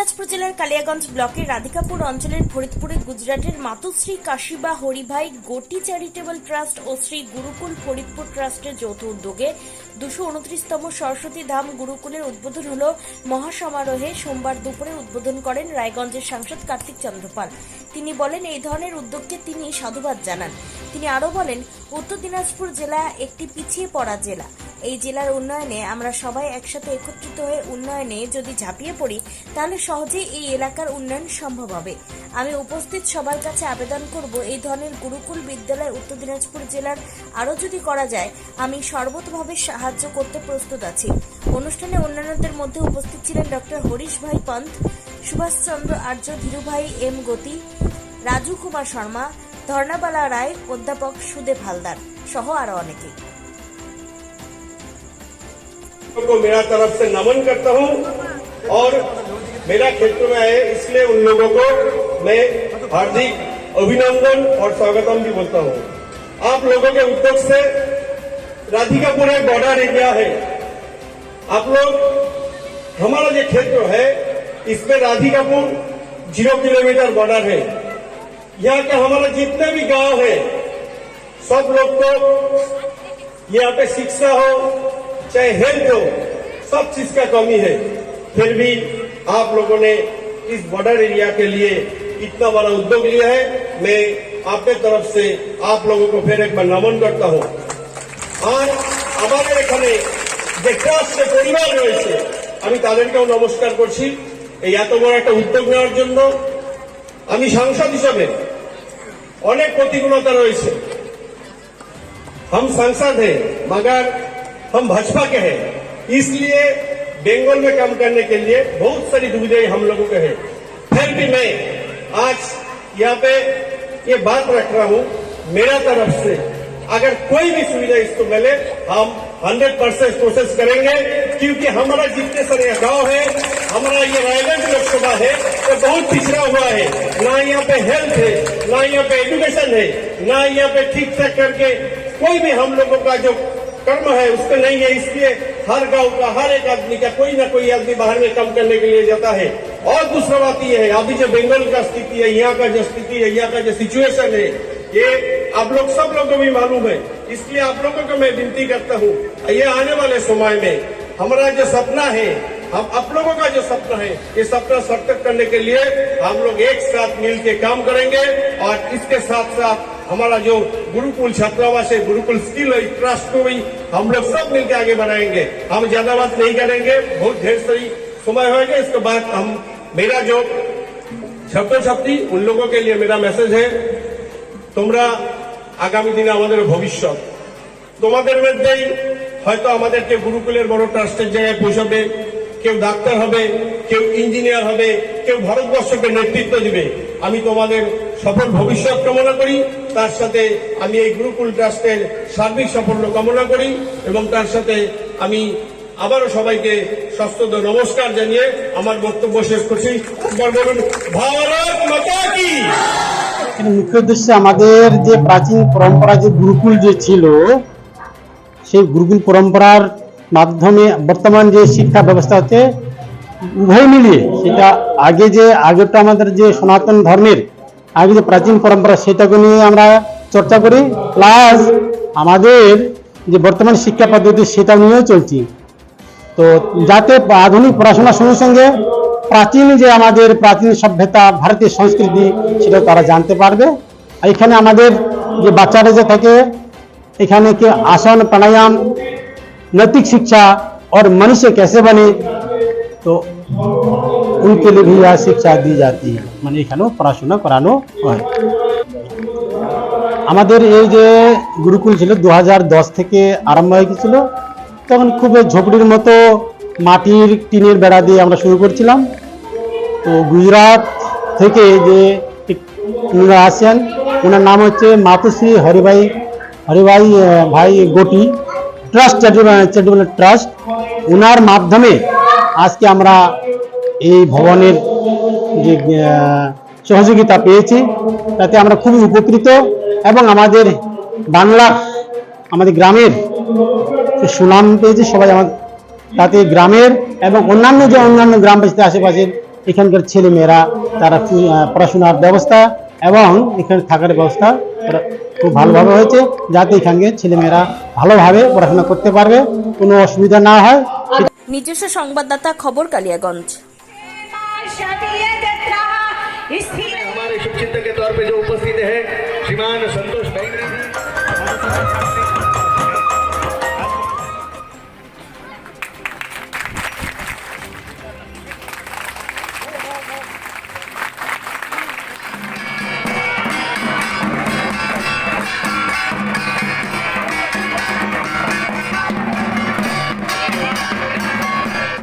দিনাজপুর জেলার কালিয়াগঞ্জ ব্লকের রাধিকাপুর অঞ্চলের ফরিদপুরে গুজরাটের মাতুশ্রী কাশিবা হরিভাই গোটি চ্যারিটেবল ট্রাস্ট ও শ্রী গুরুকুল ফরিদপুর ট্রাস্টের যৌথ উদ্যোগে দুশো উনত্রিশতম সরস্বতী ধাম গুরুকুলের উদ্বোধন হল মহাসমারোহে সোমবার দুপুরে উদ্বোধন করেন রায়গঞ্জের সাংসদ কার্তিক চন্দ্রপাল। তিনি বলেন, এই ধরনের উদ্যোগকে তিনি সাধুবাদ জানান। তিনি আরও বলেন, উত্তর দিনাজপুর জেলা একটি পিছিয়ে পড়া জেলা। এই জেলার উন্নয়নে আমরা সবাই একসাথে একত্রিত হয়ে উন্নয়নে যদি ঝাঁপিয়ে পড়ি, তাহলে সহজেই এই এলাকার উন্নয়ন সম্ভব হবে। আমি উপস্থিত সবার কাছে আবেদন করব, এই ধরনের গুরুকুল বিদ্যালয় উত্তর দিনাজপুর জেলার আরও যদি করা যায়, আমি সর্বতভাবে সাহায্য করতে প্রস্তুত আছি। অনুষ্ঠানে অন্যান্যদের মধ্যে উপস্থিত ছিলেন ডক্টর হরিশ ভাই পন্থ, সুভাষচন্দ্র আর্য ধীরুভাই এম গতি, রাজু কুমার শর্মা, ধর্ণাবালা রায়, অধ্যাপক সুদেব হালদার সহ আরও অনেকেই को मेरा तरफ़ से नमन करता हूँ और मेरा क्षेत्र में आए इसलिए उन लोगों को मैं हार्दिक अभिनंदन और स्वागतम भी बोलता हूँ। आप लोगों के उद्योग से राधिकापुर एक बॉर्डर एरिया है। आप लोग, हमारा जो क्षेत्र है, इसमें राधिकापुर ज़ीरो किलोमीटर बॉर्डर है। यहाँ के हमारा जितने भी गाँव है, सब लोग को यहाँ पे शिक्षा हो चाहे हेल्थ हो सब चीज का कमी है फिर भी आप लोगों ने इस बॉर्डर एरिया के लिए इतना बड़ा उद्योग लिया है मैं आपके तरफ से आप लोगों को फिर एक बार नमन करता हूँ আর আমাদের এখানে যে ট্রাস্টের পরিবার রয়েছে আমি তাদেরকেও নমস্কার করছি এই এত বড় একটা উদ্যোগ নেওয়ার জন্য আমি সাংসদ হিসাবে অনেক প্রতিকূলতা রয়েছে हम सांसद हैं मगर हम भाजपा के हैं। इसलिए बंगाल में काम करने के लिए बहुत सारी दुविधाएँ हम लोगों के हैं। फिर भी मैं आज यहाँ पे ये बात रख रहा हूँ, मेरा तरफ़ से। अगर कोई भी सुविधा इसको मिले, हम 100 परसेंट कोशिश करेंगे, क्योंकि हमारा जितने सारे गाँव है, हमारा ये रायगंज लोकसभा है वो बहुत पिछड़ा हुआ है। ना यहाँ पे हेल्थ है, ना यहाँ पे एजुकेशन है, ना यहाँ पे ठीक ठाक करके कोई भी हम लोगों का जो कर्म है उसका नहीं है, इसलिए हर गाँव का, हर एक आदमी का कोई ना कोई आदमी बाहर में काम करने के लिए जाता है। और दूसरा बात यह है, अभी जो बंगाल का स्थिति है, यहाँ का जो स्थिति है, यहाँ का जो सिचुएशन है, ये आप लोग, सब लोगों को भी मालूम है। इसलिए आप लोगों को मैं विनती करता हूँ, ये आने वाले समय में हमारा जो सपना है, हम आप लोगों का जो सपना है, ये सपना सार्थक करने के लिए हम लोग एक साथ मिल के काम करेंगे और इसके साथ साथ हमारा जो गुरुकुल छात्रावास है गुरुकुल स्किल है ट्रस्ट को भी हम लोग सब मिलकर आगे बढ़ाएंगे हम ज्यादा बात नहीं करेंगे बहुत ढेर सारी समय होगा इसके बाद हम मेरा जो छात्र छात्री उन लोगों के लिए मेरा मैसेज है তোমরা আগামী দিনে আমাদের ভবিষ্যৎ তোমাদের মধ্যেই হয়তো আমাদেরকে গুরুকুলের বড় ট্রাস্টের জায়গায় পৌঁছাবে কেউ ডাক্তার হবে কেউ ইঞ্জিনিয়ার হবে কেউ ভারতবর্ষকে নেতৃত্ব দিবে আমি তোমাদের সফল ভবিষ্যৎ কামনা করি তার সাথে আমি এই গুরুকুল ট্রাস্টের সার্বিক সাফল্য কামনা করি এবং তার সাথে আমি আবারও সবাইকে সস্তদ নমস্কার জানিয়ে আমার বক্তব্য শেষ করছি। বলুন, ভারত মাতা কি? মুখ্য উদ্দেশ্য আমাদের যে প্রাচীন পরম্পরা, যে গুরুকুল যে ছিল, সেই গুরুকুল পরম্পরার মাধ্যমে বর্তমান যে শিক্ষা ব্যবস্থা হচ্ছে উভয় মিলিয়ে সেটা আগে যে আগেটা আমাদের যে সনাতন ধর্মের আগে যে প্রাচীন পরম্পরা সেটাকে নিয়ে আমরা চর্চা করি প্লাস আমাদের যে বর্তমান শিক্ষা পদ্ধতি সেটা নিয়েও চলছি তো যাতে আধুনিক পড়াশোনার সঙ্গে সঙ্গে প্রাচীন যে আমাদের প্রাচীন সভ্যতা ভারতীয় সংস্কৃতি সেটা তারা জানতে পারবে আর এখানে আমাদের যে বাচ্চারা যে থাকে এখানে के आसन प्राणायाम नैतिक शिक्षा और मनुष्य कैसे बने तो उनके लिए भी यह शिक्षा दी जाती है মানে এখানেও পড়াশোনা করানো হয় আমাদের এই যে গুরুকুল ছিল দু থেকে আরম্ভ হয়ে গেছিল তখন খুব ঝোপড়ির মতো মাটির টিনের বেড়া দিয়ে আমরা শুরু করছিলাম তো গুজরাট থেকে যে এক- উনারা আসেন ওনার নাম হচ্ছে মাতুশ্রী হরিভাই হরিভাই আহ, ভাই গোটি ট্রাস্ট চ্যারিটেবল ট্রাস্ট ওনার মাধ্যমে আজকে আমরা এই ভবনের যে সহযোগিতা পেয়েছি, তাতে আমরা খুবই উপকৃত এবং আমাদের বাংলা আমাদের গ্রামের সুনাম পেয়েছে, সবাই আমার তাতে গ্রামের এবং অন্যান্য যে অন্যান্য গ্রামবাসীদের আশেপাশের এখানকার ছেলেমেয়েরা, তারা পড়াশোনার ব্যবস্থা এবং এখানে থাকার ব্যবস্থা খুব ভালোভাবে হয়েছে, যাতে এখানকার ছেলেমেয়েরা ভালোভাবে পড়াশোনা করতে পারবে, কোনো অসুবিধা না হয়। নিজস্ব সংবাদদাতা খবর কালিয়াগঞ্জ। हमारे शुभ चिंतक के तौर पे जो उपस्थित है श्रीमान संतोष भाई